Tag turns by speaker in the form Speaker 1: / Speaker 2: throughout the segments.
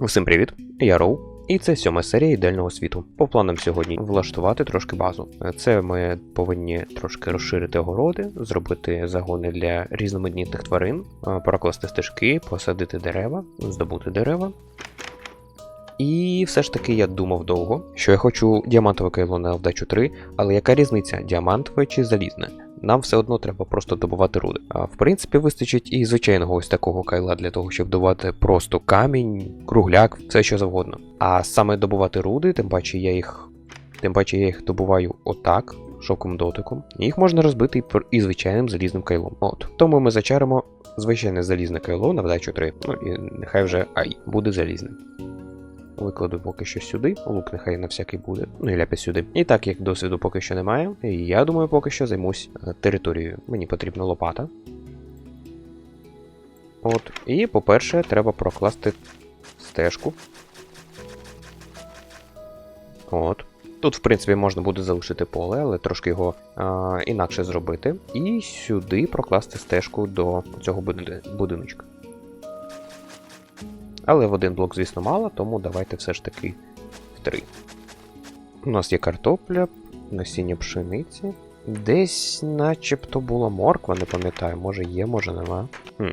Speaker 1: Всім привіт! Я Роу, і це сьома серія ідеального світу. По планам сьогодні влаштувати трошки базу. Це ми повинні трошки розширити огороди, зробити загони для різноманітних тварин, е, прокласти стежки, посадити дерева, здобути дерева. І все ж таки я думав довго, що я хочу діамантове кайло на вдачу 3, але яка різниця, діамантове чи залізне? Нам все одно треба просто добувати руди. А в принципі, вистачить і звичайного ось такого кайла для того, щоб добувати просто камінь, кругляк, все що завгодно. А саме добувати руди, тим паче я їх. Тим паче я їх добуваю отак, шоком дотиком. Їх можна розбити і звичайним залізним кайлом. От. Тому ми зачаримо звичайне залізне кайло на вдачу 3. Ну і нехай вже ай, буде залізним. Викладу поки що сюди, лук нехай на всякий буде, ну і ляпис сюди. І так як досвіду поки що немає, я думаю, поки що займусь е, територією. Мені потрібна лопата. От. І, по-перше, треба прокласти стежку. От. Тут, в принципі, можна буде залишити поле, але трошки його а, інакше зробити. І сюди прокласти стежку до цього будиночка. Але в один блок, звісно, мало, тому давайте все ж таки в три. У нас є картопля, насіння пшениці. Десь начебто була морква, не пам'ятаю, може є, може нема. Хм.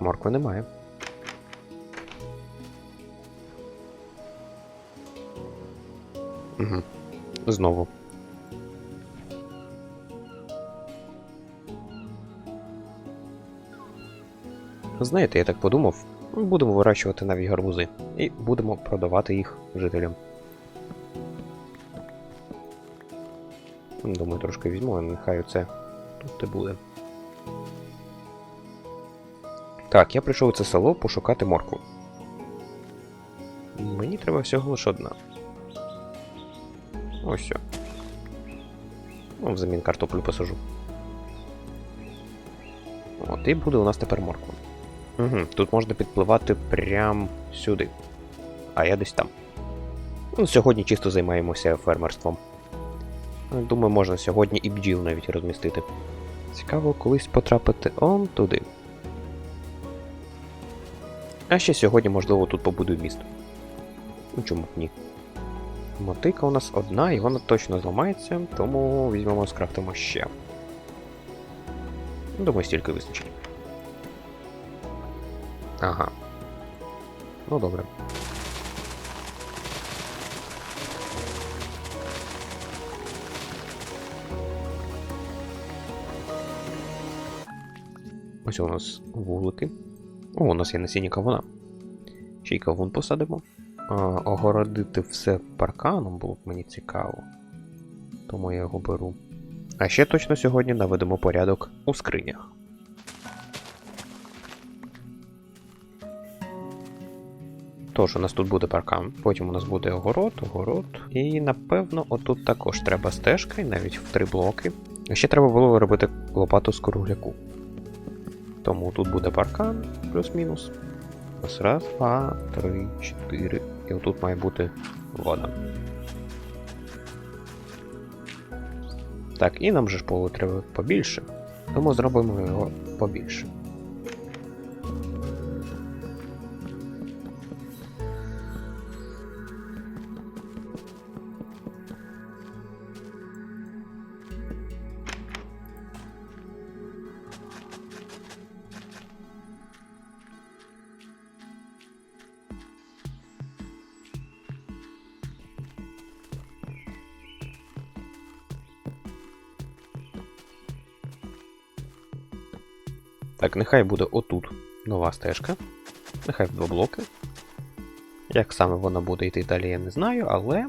Speaker 1: Моркви немає. Угу. Знову. Знаєте, я так подумав, будемо вирощувати навіть гарбузи і будемо продавати їх жителям. Думаю, трошки візьму, а нехай оце тут і буде. Так, я прийшов у це село пошукати моркву. Мені треба всього лише одна. Ось все. Ну, взамін картоплю посажу. От, і буде у нас тепер морква. Угу, тут можна підпливати прям сюди. А я десь там. Ну, сьогодні чисто займаємося фермерством. Ну, Думаю, можна сьогодні і бджіл навіть розмістити. Цікаво колись потрапити он туди. А ще сьогодні, можливо, тут побудую місто. Ну чому б ні? Мотика у нас одна, і вона точно зламається, тому візьмемо, скрафтимо ще. Думаю, стільки вистачить. Ага. Ну добре. Ось у нас вулики. О, у нас є насіння кавуна. Ще й кавун посадимо. А, огородити все парканом було б мені цікаво. Тому я його беру. А ще точно сьогодні наведемо порядок у скринях. Тож, у нас тут буде паркан, потім у нас буде огород, огород. І напевно, отут також треба стежка, і навіть в три блоки. Ще треба було робити лопату з кругляку. Тому тут буде паркан, плюс-мінус. Ось раз, два, три, чотири. І отут має бути вода. Так, і нам же ж поле треба побільше. Тому зробимо його побільше. Так, нехай буде отут нова стежка. Нехай в два блоки. Як саме вона буде йти далі, я не знаю, але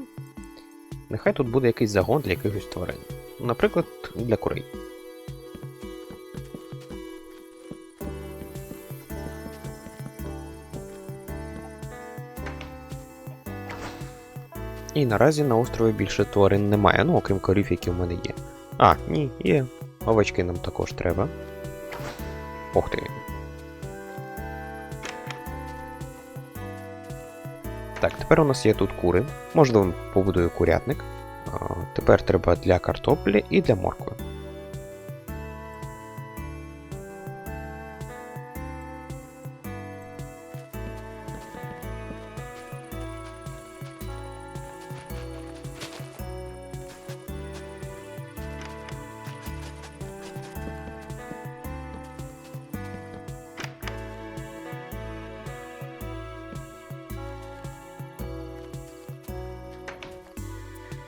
Speaker 1: нехай тут буде якийсь загон для якихось тварин. Наприклад, для курей. І наразі на острові більше тварин немає, ну окрім корів, які в мене є. А, ні, є. Овочки нам також треба. Ох ти. Так, тепер у нас є тут кури. Можливо, побудую курятник. Тепер треба для картоплі і для моркви.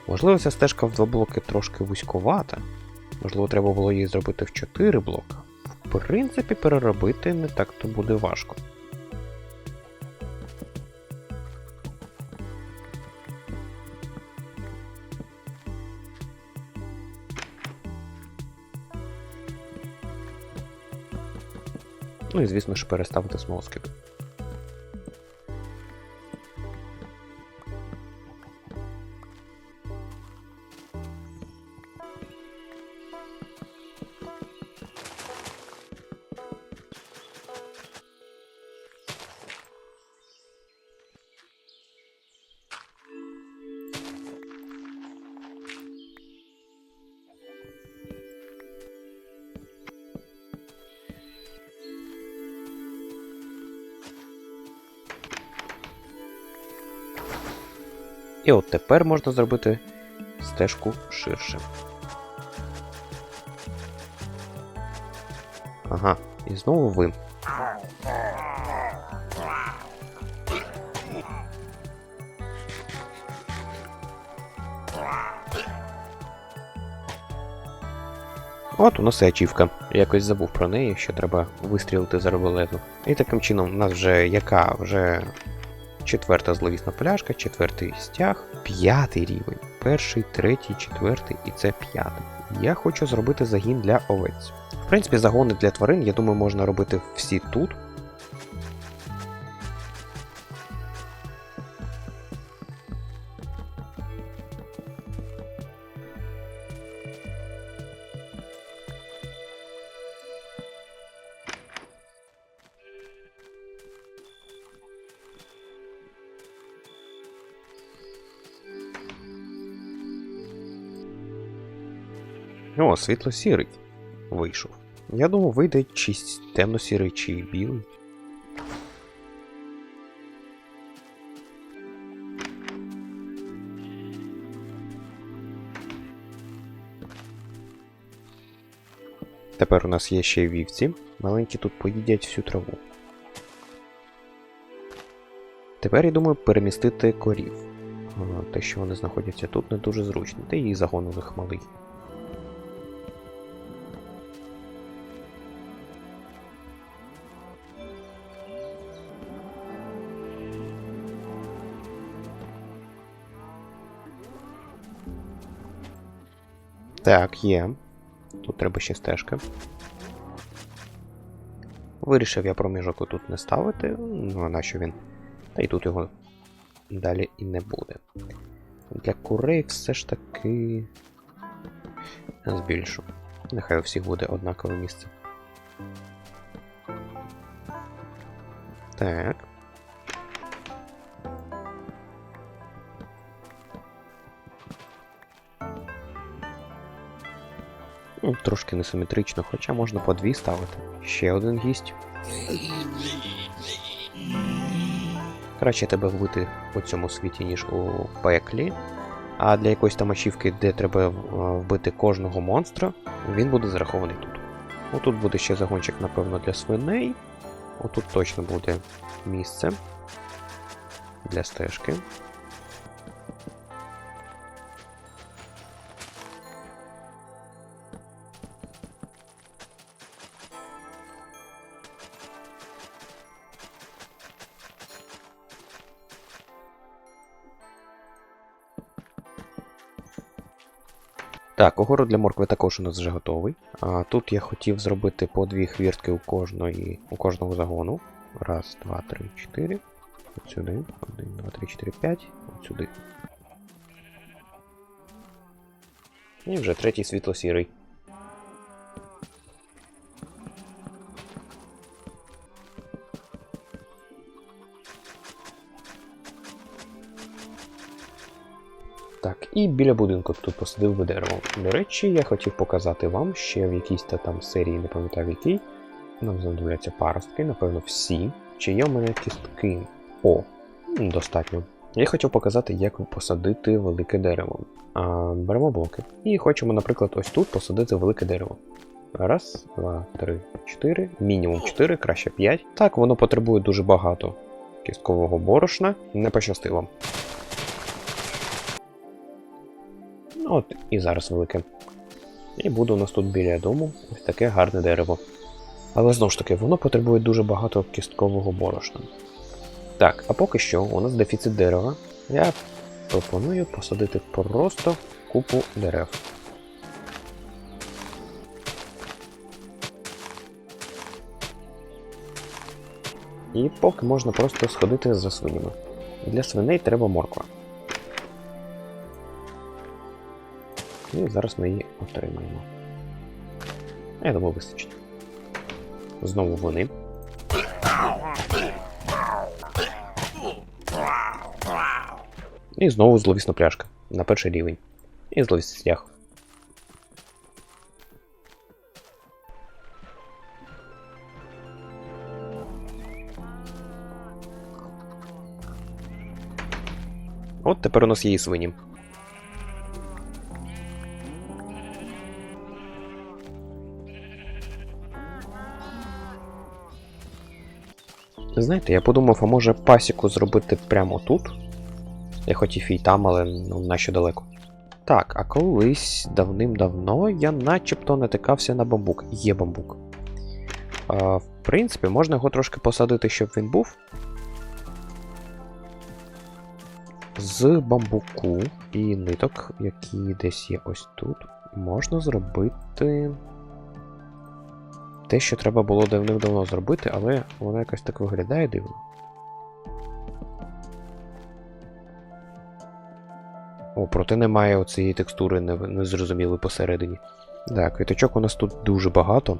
Speaker 1: Можливо, ця стежка в два блоки трошки вузьковата. Можливо, треба було її зробити в 4 блока. В принципі, переробити не так то буде важко. Ну і звісно ж переставити смолоскип. І от тепер можна зробити стежку ширше. Ага, і знову ви. От у нас і ачівка. Якось забув про неї, що треба вистрілити з арбалету. І таким чином у нас вже яка? Вже четверта зловісна пляшка, четвертий стяг, п'ятий рівень. Перший, третій, четвертий і це п'ятий. Я хочу зробити загін для овець. В принципі, загони для тварин, я думаю, можна робити всі тут. О, світло-сірий вийшов. Я думав, вийде чи с- темно-сірий, чи білий. Тепер у нас є ще вівці. Маленькі тут поїдять всю траву. Тепер я думаю перемістити корів. Те, що вони знаходяться тут, не дуже зручно, та і загон у них малий. Так, є. Тут треба ще стежка. Вирішив я проміжок отут не ставити, ну а нащо він? Та й тут його далі і не буде. Для курей все ж таки збільшу. Нехай у всіх буде однакове місце. Так. Ну, трошки несиметрично, хоча можна по дві ставити. Ще один гість. Краще тебе вбити у цьому світі, ніж у пеклі. А для якоїсь там ачівки, де треба е, вбити кожного монстра, він буде зарахований тут. Отут буде ще загончик, напевно, для свиней. Отут точно буде місце для стежки. Так, огород для моркви також у нас вже готовий. А, тут я хотів зробити по дві хвіртки у кожної, у кожного загону. Раз, два, три, чотири. От сюди. Один, два, три, чотири, п'ять. От сюди. І вже третій світло-сірий. І біля будинку тут посадив би дерево. До речі, я хотів показати вам ще в якійсь та там серії, не пам'ятаю в якій. Нам знадобляться паростки, напевно, всі. Чи є в мене кістки? О, достатньо. Я хотів показати, як посадити велике дерево. А, беремо блоки. І хочемо, наприклад, ось тут посадити велике дерево. Раз, два, три, чотири, мінімум чотири, краще п'ять. Так, воно потребує дуже багато кісткового борошна. Не пощастило. От і зараз велике. І буде у нас тут біля дому ось таке гарне дерево. Але знову ж таки, воно потребує дуже багато кісткового борошна. Так, а поки що у нас дефіцит дерева. Я пропоную посадити просто купу дерев. І поки можна просто сходити за свинями. Для свиней треба морква. І зараз ми її отримаємо. Я думаю, вистачить. Знову вони. І знову зловісна пляшка на перший рівень. І зловісний стяг. От тепер у нас є свині. Знаєте, я подумав, а може пасіку зробити прямо тут? Я хотів і там, але ну, нащо далеко. Так, а колись давним-давно я начебто натикався на бамбук. Є бамбук. А, в принципі, можна його трошки посадити, щоб він був. З бамбуку і ниток, які десь є ось тут, можна зробити те, що треба було давним-давно зробити, але воно якось так виглядає дивно. О, проте немає оцієї текстури незрозумілої посередині. Так, квіточок у нас тут дуже багато.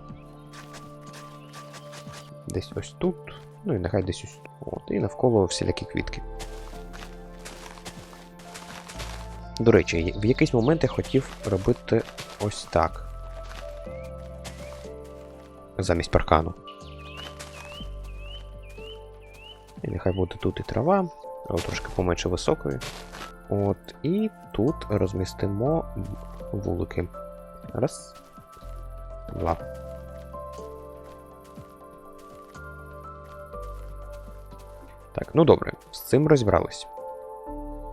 Speaker 1: Десь ось тут. Ну і нехай десь ось тут. І навколо всілякі квітки. До речі, в якийсь момент я хотів робити ось так. Замість паркану. І нехай буде тут і трава, але трошки поменше високої. От, і тут розмістимо вулики. Раз. Два. Так, ну добре, з цим розібрались.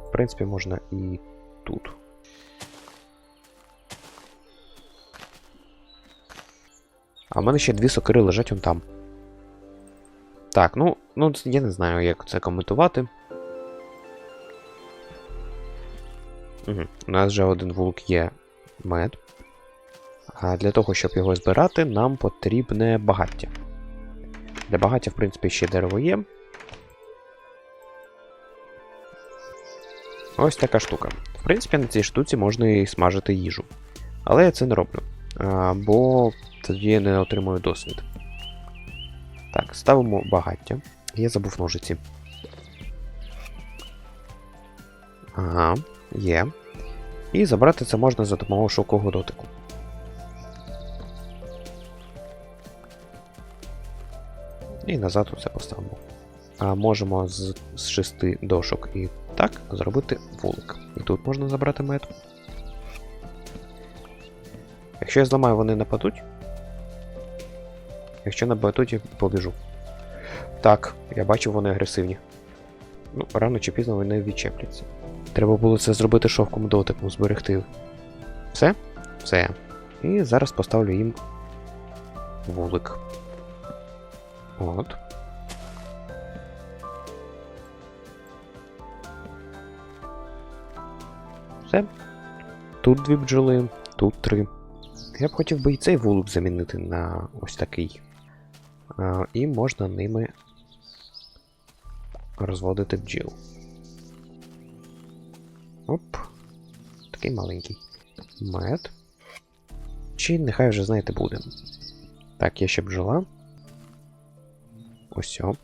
Speaker 1: В принципі, можна і тут. В мене ще дві сокири лежать он там. Так, ну, ну я не знаю, як це коментувати. Угу. У нас вже один вулк є мед. А для того, щоб його збирати, нам потрібне багаття. Для багаття, в принципі, ще дерево є. Ось така штука. В принципі, на цій штуці можна і смажити їжу. Але я це не роблю. Бо тоді не отримую досвід. Так, ставимо багаття. Я забув ножиці. Ага, є. І забрати це можна за допомогою шовкового дотику. І назад усе поставимо. А можемо з шести дошок і так зробити вулик. І тут можна забрати мед. Якщо я зламаю, вони нападуть. Якщо нападуть, я побіжу. Так, я бачу, вони агресивні. Ну, рано чи пізно вони відчепляться. Треба було це зробити шовком дотиком, зберегти. Все? Все. І зараз поставлю їм вулик. От. Все. Тут дві бджоли, тут три. Я б хотів би і цей вулик замінити на ось такий. І можна ними розводити бджіл. Оп. Такий маленький. Мед. Чи нехай вже, знаєте, буде. Так, є ще бджола. Ось. о.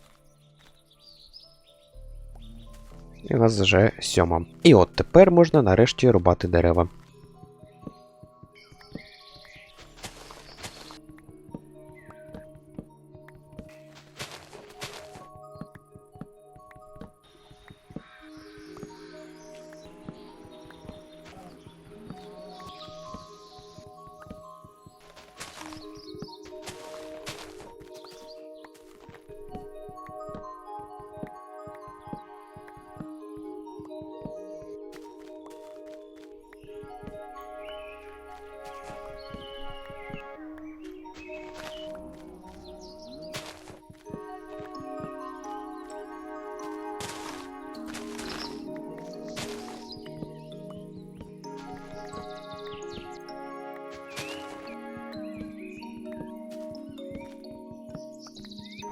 Speaker 1: І у нас вже сьома. І от тепер можна нарешті рубати дерева.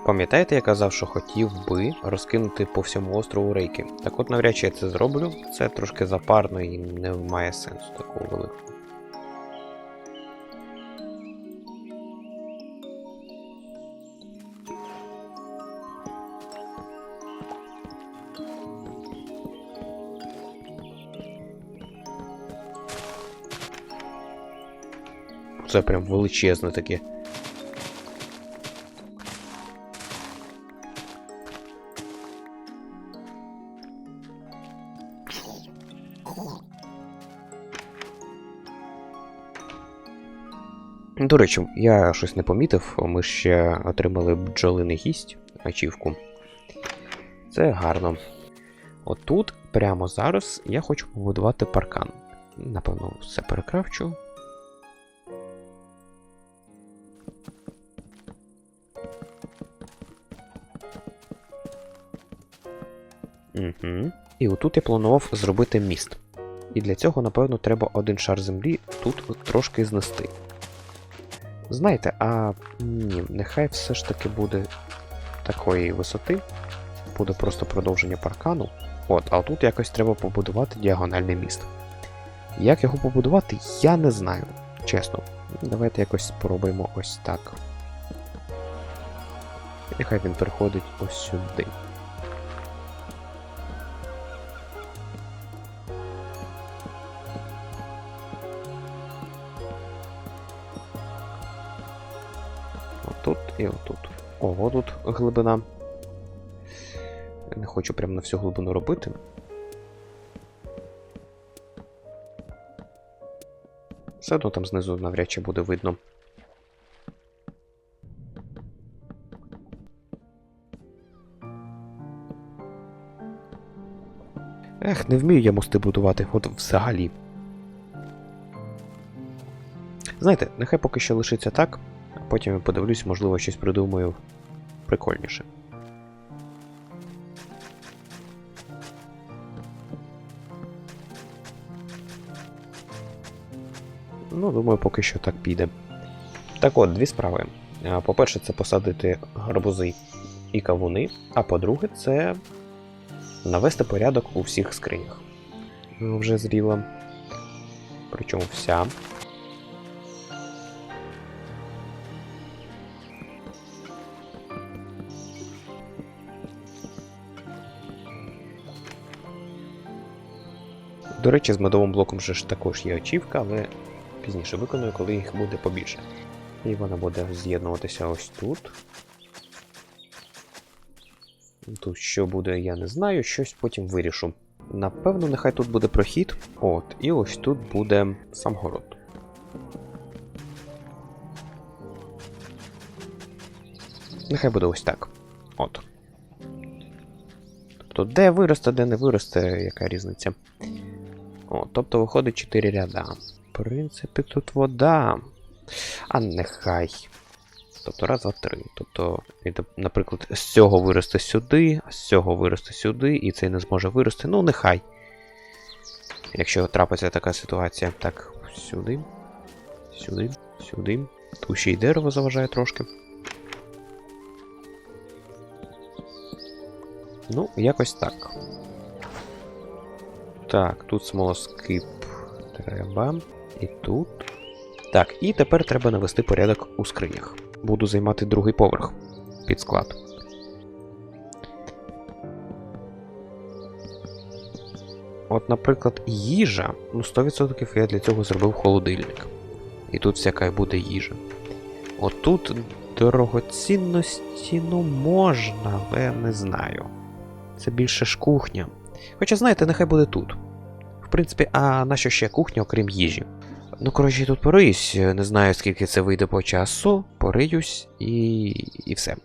Speaker 1: Пам'ятаєте, я казав, що хотів би розкинути по всьому острову рейки? Так от навряд чи я це зроблю. Це трошки запарно і не має сенсу такого великого. Це прям величезне таке. До речі, я щось не помітив, ми ще отримали бджолиний гість ачівку. Це гарно. Отут, прямо зараз, я хочу побудувати паркан. Напевно, все перекравчу. Угу. І отут я планував зробити міст. І для цього, напевно, треба один шар землі тут трошки знести. Знаєте, а ні, нехай все ж таки буде такої висоти. Буде просто продовження паркану. От, а тут якось треба побудувати діагональний міст. Як його побудувати, я не знаю. Чесно. Давайте якось спробуємо ось так. Нехай він переходить ось сюди. Отут і отут. Ого, тут глибина. Не хочу прямо на всю глибину робити. Все одно там знизу навряд чи буде видно. Ех, не вмію я мости будувати, от взагалі. Знаєте, нехай поки що лишиться так, потім я подивлюсь, можливо, щось придумаю прикольніше. Ну, думаю, поки що так піде. Так от, дві справи. По-перше, це посадити гарбузи і кавуни, а по-друге, це навести порядок у всіх скринях. Вже зріла. Причому вся. До речі, з медовим блоком вже ж також є очівка, але пізніше виконую, коли їх буде побільше. І вона буде з'єднуватися ось тут. Тут що буде, я не знаю, щось потім вирішу. Напевно, нехай тут буде прохід. От, і ось тут буде сам город. Нехай буде ось так. От. Тобто, де виросте, де не виросте, яка різниця. О, тобто виходить 4 ряда. В принципі, тут вода. А нехай. Тобто раз, два, три. Тобто, наприклад, з цього виросте сюди, а з цього виросте сюди, і цей не зможе вирости. Ну, нехай. Якщо трапиться така ситуація. Так, сюди. Сюди, сюди. Тут ще й дерево заважає трошки. Ну, якось так. Так, тут смолоскип треба. І тут. Так, і тепер треба навести порядок у скринях. Буду займати другий поверх під склад. От, наприклад, їжа. Ну, 100% я для цього зробив холодильник. І тут всяка буде їжа. От тут дорогоцінності, ну, можна, але не знаю. Це більше ж кухня. Хоча, знаєте, нехай буде тут. В принципі, а нащо ще кухня, окрім їжі? Ну, коротше, тут пориюсь, не знаю, скільки це вийде по часу, пориюсь і. і все.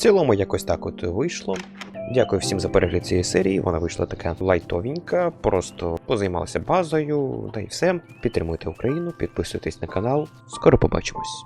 Speaker 1: Цілому, якось так от вийшло. Дякую всім за перегляд цієї серії. Вона вийшла така лайтовенька, просто позаймалася базою, та й все. Підтримуйте Україну, підписуйтесь на канал. Скоро побачимось.